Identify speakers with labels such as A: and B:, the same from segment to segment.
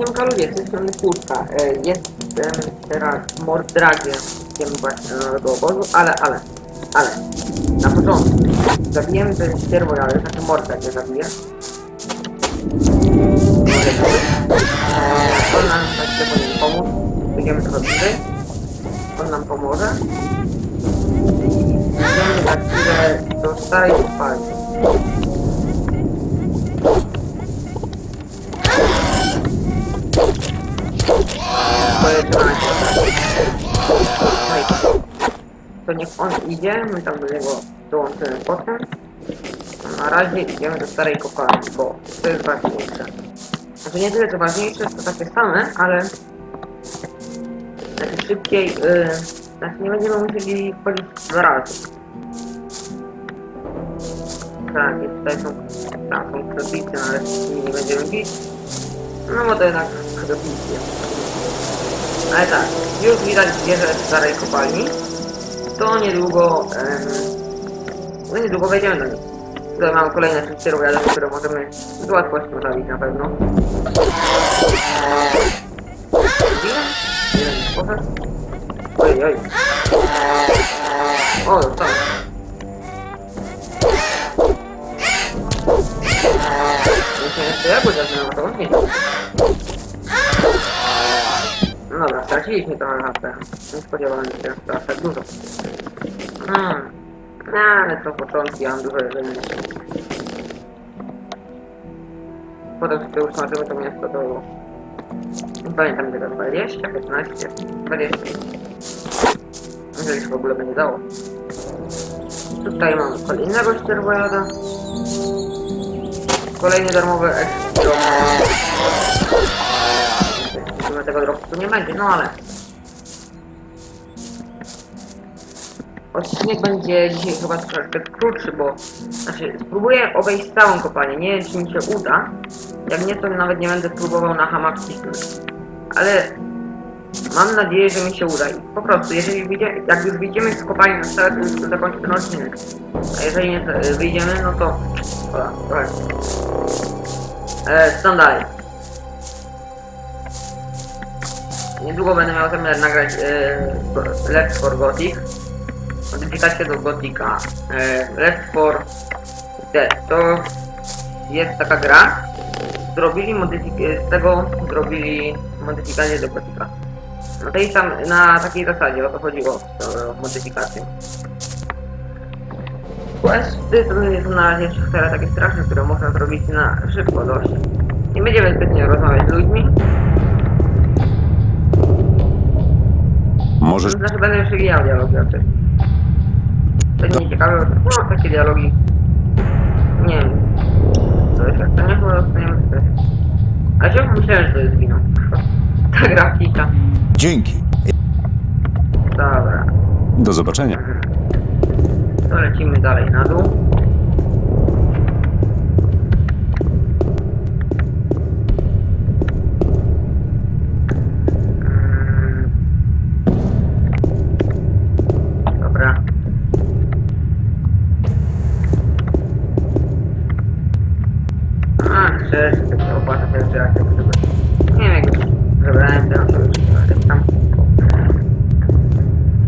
A: Siemka ludzie, z tej strony Kurka. E, Jestem teraz mordragiem tym właśnie nowego obozu, ale, ale, ale, na początku zabijemy ten ścierwo, ale taki mordrag nie zabije. E, On nam tak powinien pomóc. Będziemy trochę bliżej. On nam pomoże. I idziemy za chwilę do starej kopalni. To jest To niech on idzie, my tam do niego dołączymy potem. Na razie idziemy do starej kopalni, bo to jest ważniejsze. Znaczy nie tyle co ważniejsze, to takie same, ale znaczy szybciej, yy, znaczy nie będziemy musieli wchodzić dwa razy. Tak, i tutaj są, tam są krzepicy, no ale nie będziemy bić. No bo to jednak krzepicy. Ale tak, już widać wieżę starej kopalni. To niedługo, em, no niedługo wejdziemy do niej. Tutaj mamy kolejne wszystkie rowiady, które możemy z łatwością zabić na pewno. Poszedł. Oj. O, dostał. Jeśli jeszcze to on nie no dobra, straciliśmy trochę HP. Nie spodziewałem się, że aż tak dużo. Hmm. No, ale to początki, ja mam dużo jedzenia. Potem sobie zobaczymy to miasto, to... Nie pamiętam ile to 20, 15, 20. Jeżeli się w ogóle będzie dało. Tutaj mamy kolejnego ścierwojada. Kolejny darmowy ekstra. Tego dropu tu nie będzie, no ale... Odcinek będzie dzisiaj chyba troszeczkę krótszy, bo... Znaczy, spróbuję obejść całą kopalnię, nie wiem czy mi się uda. Jak nie, to nawet nie będę próbował na hamak cisnąć. Ale... Mam nadzieję, że mi się uda i po prostu, jeżeli jak już wyjdziemy z kopalni na stałe, to już zakończę ten odcinek. A jeżeli nie y, wyjdziemy, no to... Dobra, trochę. E, stąd dalej. Niedługo będę miał zamiar nagrać e, Left 4 Gothic. Modyfikację do Gothica. E, Left 4 Dead. To jest taka gra. Zrobili modyfik- z tego zrobili modyfikację do Gothica. Na tej sam, na takiej zasadzie, o to chodziło z tą modyfikacją. Questy to są na razie wcale takie straszne, które można zrobić na szybko dość. Nie będziemy zbytnio rozmawiać z ludźmi.
B: Możesz.
A: Znaczy będę już ja dialogi raczej. To nie ciekawe, no takie dialogi. Nie wiem. To jest jak to nie chyba dostaniemy stres. A czemu myślałem, że to jest wino? Ta grafika.
B: Dzięki.
A: Dobra.
B: Do zobaczenia.
A: To lecimy dalej na dół. Mm. Dobra. To opłaca się, że ja się żeby... Nie wiem, jak już wybrałem ten sobie już tam.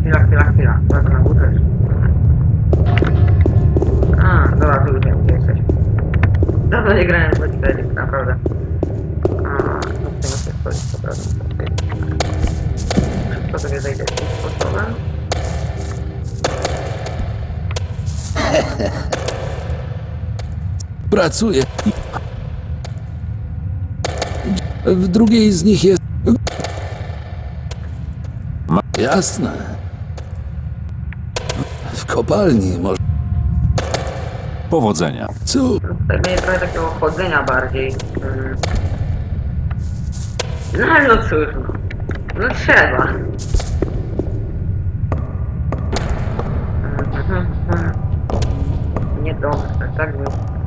A: Chwila, chwila, chwila. Zobaczę na górze. A, dobra, tu już wiem, gdzie jesteś. Dawno nie grałem w tak naprawdę. A, no to muszę wchodzić, to prawda. Szybko sobie zejdę tym sposobem.
C: Pracuję. W drugiej z nich jest. Jasne. W kopalni może.
B: Powodzenia.
C: Cóż,
A: Tutaj będzie trochę takiego chodzenia bardziej. Mm. No ale no cóż, no. No trzeba. Mhm, mhm. Niedobrze, tak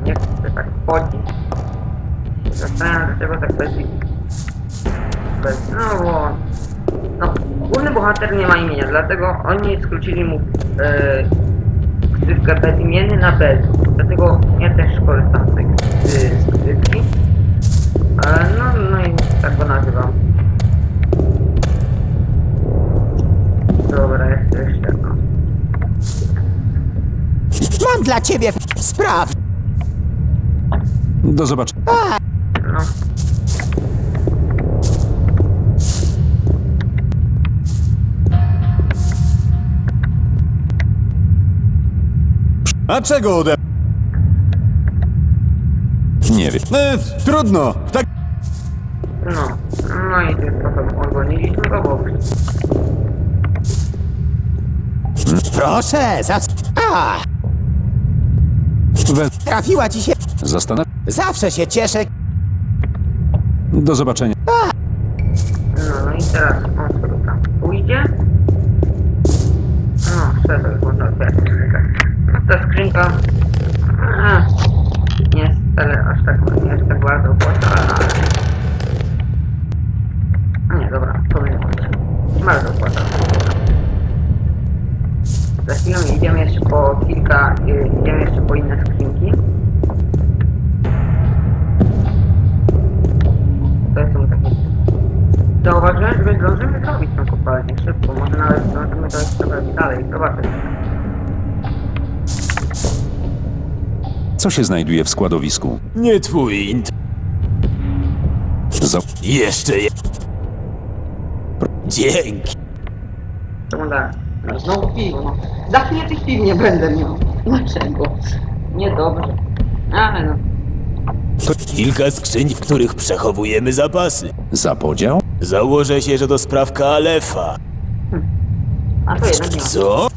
A: nie chcę tak chodzić. Zastanawiam się, dlaczego tak bez bez... No bo... No, główny bohater nie ma imienia, dlatego oni skrócili mu e, ksywkę bezimienny na bez. Dlatego ja też korzystam z tej ksywki. E, no, no i tak go nazywam. Dobra, jest jeszcze jedno.
D: Mam dla ciebie spraw.
B: Do zobaczenia.
A: No.
E: A czego ode...
B: Nie wiem.
E: E, trudno. Tak...
A: No. No i tym sposobem odgoniliśmy go, bo
D: Proszę, za... A,
B: We...
D: trafiła ci się...
B: Zastanaw...
D: Zawsze się cieszę.
B: Do zobaczenia.
A: No, no i teraz on sobie tam pójdzie. No, można otwierać skrzynkę. No ta skrzynka... Nie jest wcale aż tak, nie jest tak bardzo opłacalna, ale... Nie, dobra, to nie być. Bardzo opłacalna. Za chwilę idziemy jeszcze po kilka, y, idziemy jeszcze po inne skrzynki. To są takie Zauważyłem, że zdążymy zrobić tą kopalnię szybko, może nawet zdążymy jeszcze robić dalej, zobaczymy.
B: Co się znajduje w składowisku?
E: Nie twój int...
B: Za...
E: Jeszcze je... Dzięki.
A: Dalej. No, znowu piwo, no. Za chwilę tych piw nie będę miał. Dlaczego? Niedobrze. Ale no.
E: Kilka skrzyń, w których przechowujemy zapasy.
B: Za podział?
E: Założę się, że to sprawka Alefa.
A: A to jednak nie ma.
E: Co?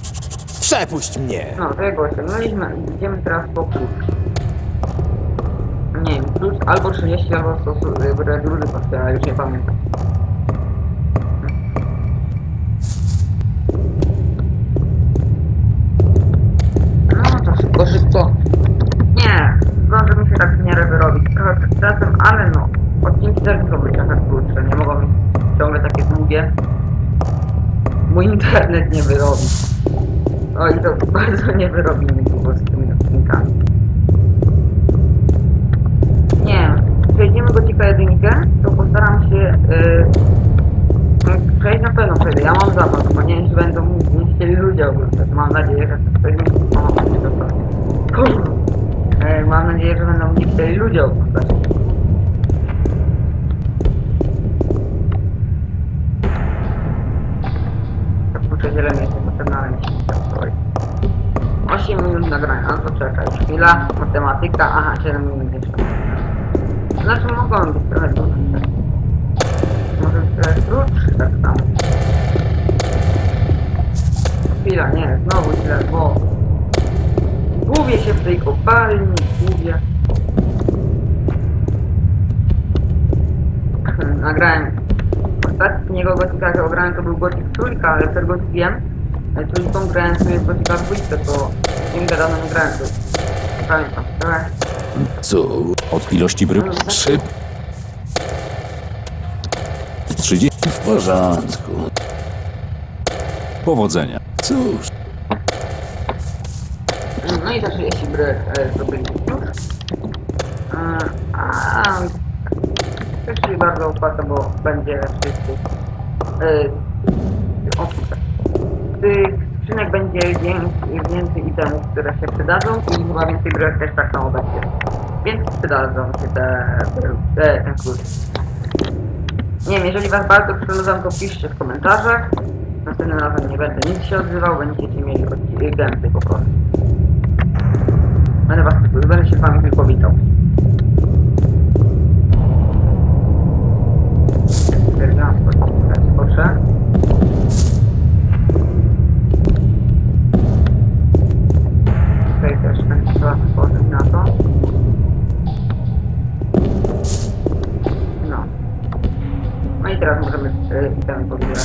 E: Przepuść mnie.
A: No, to jego osiągnęliśmy. Idziemy teraz po klucz. Nie wiem, klucz albo 30, albo 100 druży kosztuje, ale już nie pamiętam. No to szybko, szybko. Nie, zdążymy się tak w miarę wyrobić. Trochę przed czasem, ale no. Odcinki też muszą być trochę krótsze, nie mogą być ciągle takie długie. Mój internet nie wyrobi. Oj, to bardzo nie wyrobimy długo z tymi odcinkami. Nie przejdziemy go tylko jedynkę, to postaram się yy, przejść na pewno przejdę. Ja mam zapas, czy będą nie chcieli ludzie oglądać. Mam nadzieję, że ktoś mi Kurwa. E, Mam nadzieję, że będą nie chcieli ludzie oglądać. Chwila, matematyka, aha, 7 minut jeszcze. Znaczy mogą być trochę dłuższe. Może trochę krótszy, tak samo. Chwila, nie, znowu źle, bo... Gubię się w tej kopalni, gubię. Nagrałem ostatniego gotika, jak ograłem, to był gotik trójka, ale przed gotikiem, e, trójką grałem sobie w gotika dwójkę, to tym gadano nie grałem, to
C: Co?
B: Od ilości brył?
C: Szyb
B: 30.
C: w porządku.
B: Powodzenia.
C: Cóż,
A: No i za 30 bryłek e, już. E, a też bardzo opłaca, bo będzie wszyscy. E, o tutaj. Skrzynek będzie więcej, itemów, które się przydadzą i chyba więcej bryłek też tak samo będzie. Więc przydadzą się te, te ten klucz. Nie wiem, jeżeli was bardzo przynudzam, to piszcie w komentarzach. Następnym razem nie będę nic się odzywał, będziecie mieli gameplay po prostu. Będę was, będę się z wami tylko witał. Stwierdzam, skoczę. Tutaj też ten trzeba spojrzeć na to. No. No i teraz możemy y, itemy pobierać.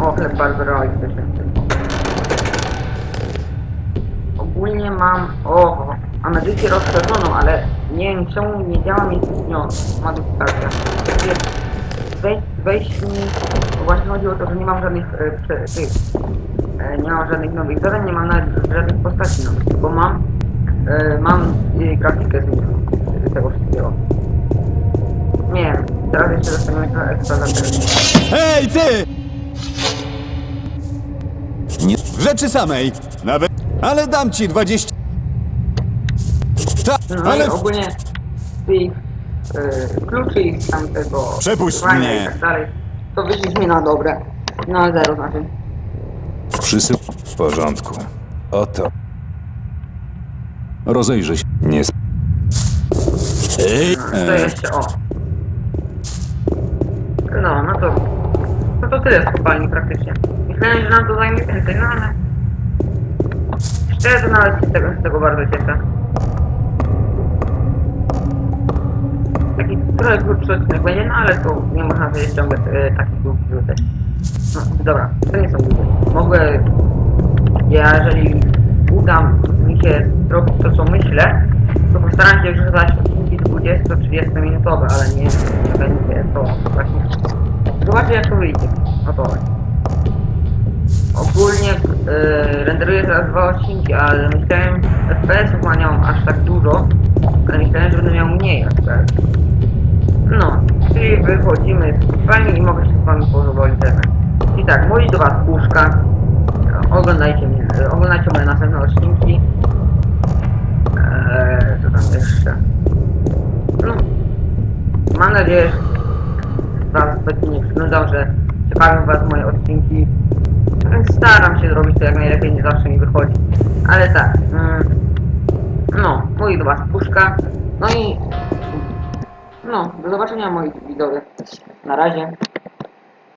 A: O, chleb bardzo realistyczny. Ogólnie mam... O, mam edycję rozszerzoną, ale nie wiem czemu nie działa mi no, modyfikacja. Wejść mi... Właśnie chodzi o to, że nie mam żadnych e, tych, e, nie mam żadnych nowych zadań, nie mam nawet żadnych postaci nowych, bo mam e, mam e, grafikę z nich, z tego wszystkiego. Nie wiem, teraz jeszcze dostaniemy trochę ekstra za
E: Hej, ty! Rzeczy samej. Nawet... Ale dam ci 20...
A: No
B: ale-
A: i ogólnie tych e, kluczy i z tamtego
B: Przepuść mnie.
A: i tak dalej, to wyszliśmy na dobre. No zero znaczy.
B: Przysył.
E: W porządku. Oto.
B: Rozejrzyj się.
E: Nie sp... Ej,
A: to jeszcze o. No, no to. No to tyle z kopalni praktycznie. Myślałem, że nam to zajmie więcej, no ale. Szczerze to nawet się z tego, z tego bardzo cieszę. Taki trochę krótszy odcinek będzie, no ale to nie można sobie ściągać e, takich długich też. No dobra, to nie są długie. Mogę, ja jeżeli uda mi się zrobić to co myślę, to postaram się wrzucać odcinki 20-30 minutowe, ale nie, nie będzie to właśnie. Zobaczę jak to wyjdzie. O to chodzi. Ogólnie yy, renderuję teraz dwa odcinki, ale myślałem, FPS-ów ma mam aż tak dużo, ale myślałem, że będę miał mniej FPS. No, czyli wychodzimy z kopalni i mogę się z wami powoli. I tak, mój do was puszka. Oglądajcie mnie, oglądajcie moje następne odcinki. Eee, co tam jeszcze? No, mam nadzieję, że zbytnio nie przynudzał, że ciekawią was moje odcinki. Staram się zrobić to jak najlepiej, nie zawsze mi wychodzi. Ale tak, mm, no, mój do was puszka. No i no, do zobaczenia moi widzowie. Na razie.